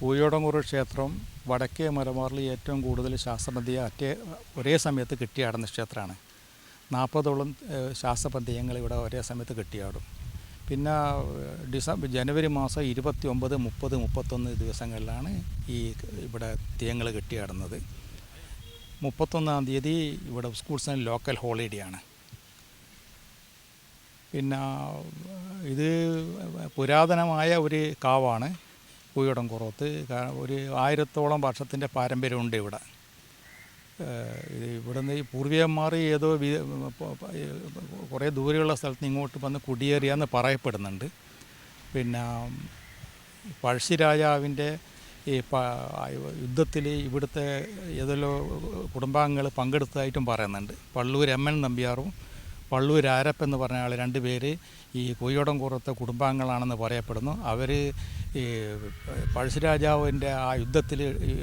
കുയ്യോടങ്കൂർ ക്ഷേത്രം വടക്കേ മലബാറിൽ ഏറ്റവും കൂടുതൽ ശാസ്ത്രപദ്യ അറ്റേ ഒരേ സമയത്ത് കിട്ടിയാടുന്ന ക്ഷേത്രമാണ്. നാൽപ്പതോളം ശാസ്ത്രപദ്യങ്ങൾ ഇവിടെ ഒരേ സമയത്ത് കിട്ടിയാടും പിന്നെ ഡിസംബർ ജനുവരി മാസം ഇരുപത്തി ഒമ്പത് മുപ്പത് മുപ്പത്തൊന്ന് ദിവസങ്ങളിലാണ് ഈ ഇവിടെ തെയ്യങ്ങൾ കെട്ടിയാടുന്നത് മുപ്പത്തൊന്നാം തീയതി ഇവിടെ സ്കൂൾസിന് ലോക്കൽ ഹോളിഡേ ആണ് പിന്നെ ഇത് പുരാതനമായ ഒരു കാവാണ്. പൂയടം കുറവത്ത്. ഒരു ആയിരത്തോളം വർഷത്തിന്റെ പാരമ്പര്യമുണ്ട് ഇവിടെ. ഇവിടുന്ന് ഈ പൂർവികന്മാർ ഏതോ കുറേ ദൂരെയുള്ള സ്ഥലത്ത് ഇങ്ങോട്ട് വന്ന് കുടിയേറിയാന്ന് പറയപ്പെടുന്നുണ്ട്. പിന്നെ പഴശ്ശി രാജാവിന്റെ ഈ യുദ്ധത്തിൽ ഇവിടുത്തെ ഏതെല്ലോ കുടുംബാംഗങ്ങൾ പങ്കെടുത്തതായിട്ടും പറയുന്നുണ്ട്. പള്ളൂർ എം എൻ നമ്പ്യാറും പള്ളൂർ ആരപ്പ് എന്ന് പറഞ്ഞ ആൾ രണ്ട് പേര് ഈ കൊയ്യോടംകുറത്തെ കുടുംബാംഗങ്ങളാണെന്ന് പറയപ്പെടുന്നു. അവർ ഈ പഴശ്ശിരാജാവിന്റെ ആ യുദ്ധത്തിൽ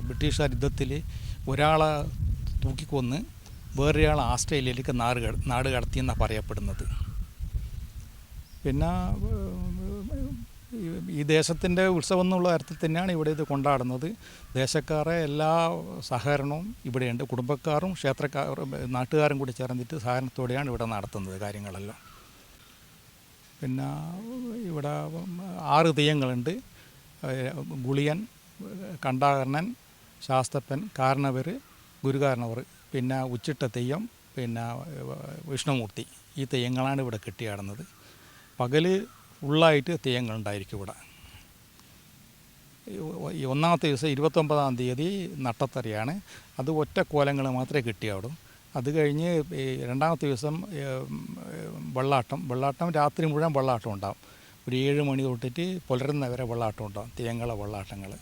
ബ്രിട്ടീഷുകാർ യുദ്ധത്തിൽ ഒരാളെ തൂക്കിക്കൊന്ന് വേറൊരാൾ ആസ്ട്രേലിയയിലേക്ക് നാട് നാട് കടത്തിയെന്നാണ് പറയപ്പെടുന്നത്. പിന്നെ ഈ- ദേശത്തിന്റെ ഉത്സവം എന്നുള്ള അർത്ഥത്തിൽ തന്നെയാണ് ഇവിടെ ഇത് കൊണ്ടാടുന്നത്. ദേശക്കാരെ എല്ലാ സഹകരണവും ഇവിടെയുണ്ട്. കുടുംബക്കാരും ക്ഷേത്രക്കാരും നാട്ടുകാരും കൂടി ചേർന്നിട്ട് സഹകരണത്തോടെയാണ് ഇവിടെ നടത്തുന്നത് കാര്യങ്ങളെല്ലാം. പിന്നെ ഇവിടെ ആറ് തെയ്യങ്ങളുണ്ട്. ഗുളിയൻ കണ്ടാകർണൻ ശാസ്തപ്പൻ കാരണവർ ഗുരുകാരണവർ പിന്നെ ഉച്ചിട്ട തെയ്യം പിന്നെ വിഷ്ണുമൂർത്തി. ഈ തെയ്യങ്ങളാണ് ഇവിടെ കെട്ടിയാടുന്നത്. പകൽ ഫുള്ളായിട്ട് തെയ്യങ്ങളുണ്ടായിരിക്കും ഇവിടെ. ഒന്നാമത്തെ ദിവസം ഇരുപത്തൊമ്പതാം തീയതി നട്ടത്തറിയാണ്. അത് ഒറ്റ കോലങ്ങൾ മാത്രമേ കിട്ടിയാവും അത് കഴിഞ്ഞ് രണ്ടാമത്തെ ദിവസം വെള്ളാട്ടം. വെള്ളാട്ടം രാത്രി മുഴുവൻ വെള്ളാട്ടം ഉണ്ടാകും ഒരു ഏഴ് മണി തൊട്ടിട്ട് പുലരുന്നവരെ വെള്ളാട്ടം ഉണ്ടാകും തെയ്യങ്ങളെ വെള്ളാട്ടങ്ങൾ.